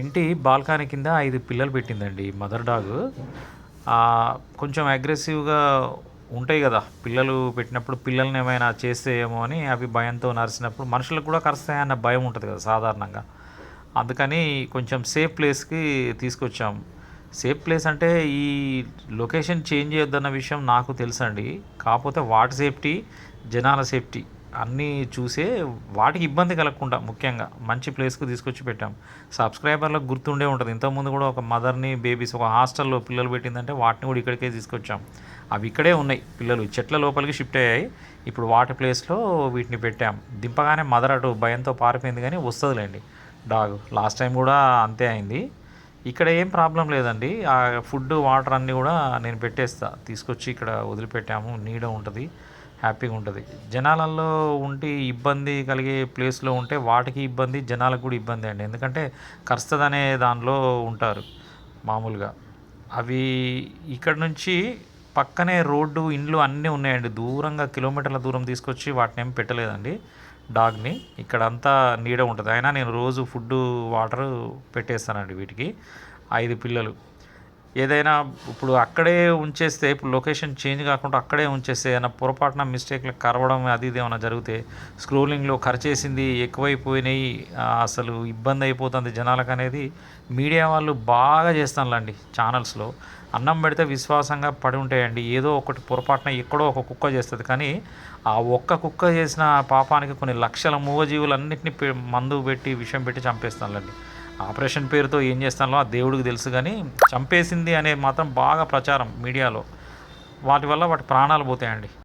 ఇంటి బాల్కానీ కింద ఐదు పిల్లలు పెట్టిందండి మదర్ డాగ్. కొంచెం అగ్రెసివ్గా ఉంటాయి కదా పిల్లలు పెట్టినప్పుడు పిల్లల్ని ఏమైనా చేస్తే ఏమో అని అవి భయంతో నరిసినప్పుడు మనుషులకు కూడా కరుస్తాయన్న భయం ఉంటుంది కదా సాధారణంగా. అందుకని కొంచెం సేఫ్ ప్లేస్కి తీసుకొచ్చాం. సేఫ్ ప్లేస్ అంటే ఈ లొకేషన్ చేంజ్ చేయొద్దన్న విషయం నాకు తెలుసండి. కాకపోతే వాటి సేఫ్టీ జనాల సేఫ్టీ అన్నీ చూసే వాటికి ఇబ్బంది కలగకుండా ముఖ్యంగా మంచి ప్లేస్కు తీసుకొచ్చి పెట్టాం. సబ్స్క్రైబర్లకు గుర్తుండే ఉంటుంది. ఇంతకుముందు కూడా ఒక మదర్ని బేబీస్ ఒక హాస్టల్లో పిల్లలు పెట్టిందంటే వాటిని కూడా ఇక్కడికే తీసుకొచ్చాం. అవి ఇక్కడే ఉన్నాయి పిల్లలు. చెట్ల లోపలికి షిఫ్ట్ అయ్యాయి. ఇప్పుడు వాటి ప్లేస్లో వీటిని పెట్టాం. దింపగానే మదర్ అటు భయంతో పారిపోయింది కానీ వస్తుందిలేండి. డాగ్ లాస్ట్ టైం కూడా అంతే అయింది. ఇక్కడ ఏం ప్రాబ్లం లేదండి. ఆ ఫుడ్ వాటర్ అన్నీ కూడా నేను పెట్టేస్తా. తీసుకొచ్చి ఇక్కడ వదిలిపెట్టాము. నీడ ఉంటుంది. హ్యాపీగా ఉంటుంది. జనాలలో ఉండి ఇబ్బంది కలిగే ప్లేస్లో ఉంటే వాటికి ఇబ్బంది జనాలకు కూడా ఇబ్బంది అండి. ఎందుకంటే కరుస్తుందనే దానిలో ఉంటారు మామూలుగా. అవి ఇక్కడ నుంచి పక్కనే రోడ్డు ఇండ్లు అన్నీ ఉన్నాయండి. దూరంగా కిలోమీటర్ల దూరం తీసుకొచ్చి వాటిని ఏం పెట్టలేదండి. డాగ్ని. ఇక్కడ అంతా నీడ ఉంటుంది. అయినా నేను రోజు ఫుడ్ వాటర్ పెట్టేస్తానండి వీటికి. ఐదు పిల్లలు. ఏదైనా ఇప్పుడు అక్కడే ఉంచేస్తే ఇప్పుడు లొకేషన్ చేంజ్ కాకుండా అక్కడే ఉంచేస్తే ఏదైనా పొరపాటున మిస్టేక్లు కరవడం అది ఇది ఏమైనా జరిగితే స్క్రోలింగ్లో ఖర్చేసింది ఎక్కువైపోయినాయి అసలు ఇబ్బంది అయిపోతుంది జనాలకు అనేది మీడియా వాళ్ళు బాగా చేస్తానులండి ఛానల్స్లో. అన్నం పెడితే విశ్వాసంగా పడి ఉంటాయండి. ఏదో ఒకటి పొరపాటున ఎక్కడో ఒక కుక్క చేస్తుంది. కానీ ఆ ఒక్క కుక్క చేసిన పాపానికి కొన్ని లక్షల మూగజీవులన్నింటినీ మందు పెట్టి విషం పెట్టి చంపేస్తానులండి ఆపరేషన్ పేరుతో ఏం చేస్తానో ఆ దేవుడికి తెలుసు కానీ చంపేసింది అనేది మాత్రం బాగా ప్రచారం మీడియాలో. వాటి వల్ల వాటి ప్రాణాలు పోతాయండి.